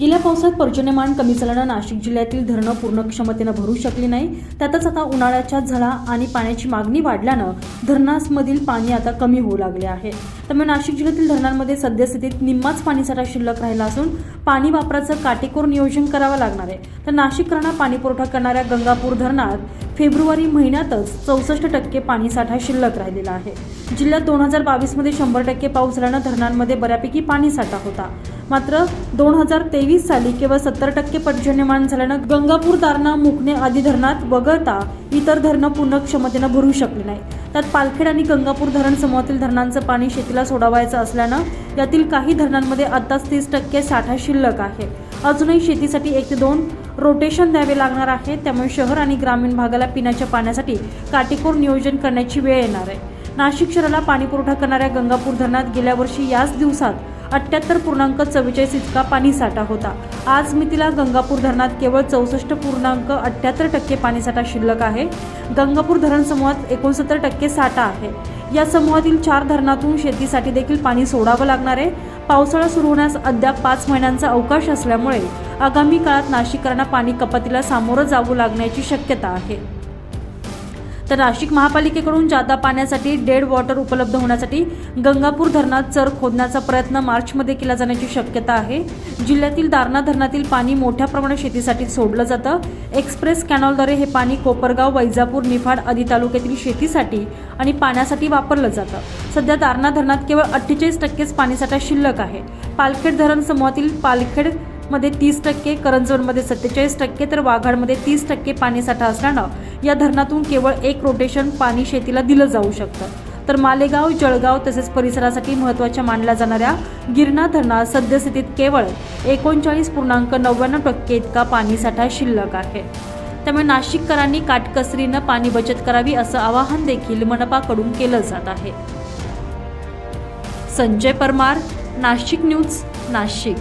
गेल्या पावसात पर्जन्यमान कमी झाल्यानं नाशिक जिल्ह्यातील धरणं पूर्ण क्षमतेनं भरू शकली नाही. त्यातच आता उन्हाळ्याच्या झळा आणि पाण्याची मागणी वाढल्यानं धरणांमधील पाणी आता कमी होऊ लागले आहे. त्यामुळे नाशिक जिल्ह्यातील धरणांमध्ये सद्यस्थितीत निम्माच पाणीसाठा शिल्लक राहिला असून पाणी वापराचं काटेकोर नियोजन करावं लागणार आहे. तर नाशिककरांना पाणी पुरवठा करणाऱ्या गंगापूर धरणात फेब्रुवारी महिन्यातच चौसष्ट टक्के पाणीसाठा शिल्लक राहिलेला आहे. जिल्ह्यात दोन हजार बावीसमध्ये शंभर टक्के पाऊस झाल्यानं धरणांमध्ये बऱ्यापैकी पाणीसाठा होता. मात्र दोन हजार तेवीस साली केवळ सत्तर टक्के पर्जन्यमान झाल्यानं गंगापूर दारणा मुकणे आदी धरणात वगळता इतर धरणं पूर्ण क्षमतेनं भरू शकली नाही. त्यात पालखेड आणि गंगापूर धरण समूहातील धरणांचं पाणी शेतीला सोडावायचं असल्यानं यातील काही धरणांमध्ये आत्ताच तीस टक्के साठा शिल्लक आहे. अजूनही शेतीसाठी एक ते दोन रोटेशन द्यावे लागणार आहे. त्यामुळे शहर आणि ग्रामीण भागाला पिण्याच्या पाण्यासाठी काटेकोर नियोजन करण्याची वेळ येणार आहे. नाशिक शहराला पाणीपुरवठा करणाऱ्या गंगापूर धरणात गेल्या वर्षी याच दिवसात अठ्याहत्तर पूर्णांक चव्वेचाळीस इतका पाणीसाठा होता. आज मितीला गंगापूर धरणात केवळ चौसष्ट पूर्णांक अठ्याहत्तर टक्के पाणीसाठा शिल्लक आहे. गंगापूर धरण समूहात एकोणसत्तर टक्के साठा आहे. या समूहातील चार धरणातून शेतीसाठी देखील पाणी सोडावं लागणार आहे. पावसाळा सुरू होण्यास अद्याप पाच महिन्यांचा अवकाश असल्यामुळे आगामी काळात नाशिककरांना पाणी कपातीला सामोरं जावं लागण्याची शक्यता आहे. तर नाशिक महापालिकेकडून जादा पाण्यासाठी डेड वॉटर उपलब्ध होण्यासाठी गंगापूर धरणात चर खोदण्याचा प्रयत्न मार्चमध्ये केला जाण्याची शक्यता आहे. जिल्ह्यातील दारणा धरणातील पाणी मोठ्या प्रमाणात शेतीसाठी सोडलं जातं. एक्सप्रेस कॅनॉलद्वारे हे पाणी कोपरगाव वैजापूर निफाड आदी तालुक्यातील शेतीसाठी आणि पाण्यासाठी वापरलं जातं. सध्या दारणा धरणात केवळ अठ्ठेचाळीस टक्केच पाणीसाठा शिल्लक आहे. पालखेड धरण समूहातील पालखेड मध्ये तीस टक्के करंजवनमध्ये सत्तेचाळीस टक्के तर वाघाडमध्ये तीस टक्के पाणीसाठा असल्यानं या धरणातून केवळ एक रोटेशन पाणी शेतीला दिलं जाऊ शकतं. तर मालेगाव जळगाव तसेच परिसरासाठी महत्त्वाच्या मानल्या जाणाऱ्या गिरणा धरणात सद्यस्थितीत केवळ एकोणचाळीस पूर्णांक नव्याण्णव टक्के इतका पाणीसाठा शिल्लक आहे. त्यामुळे नाशिककरांनी काटकसरीनं पाणी बचत करावी असं आवाहन देखील मनपाकडून केलं जात आहे. संजय परमार नाशिक न्यूज नाशिक.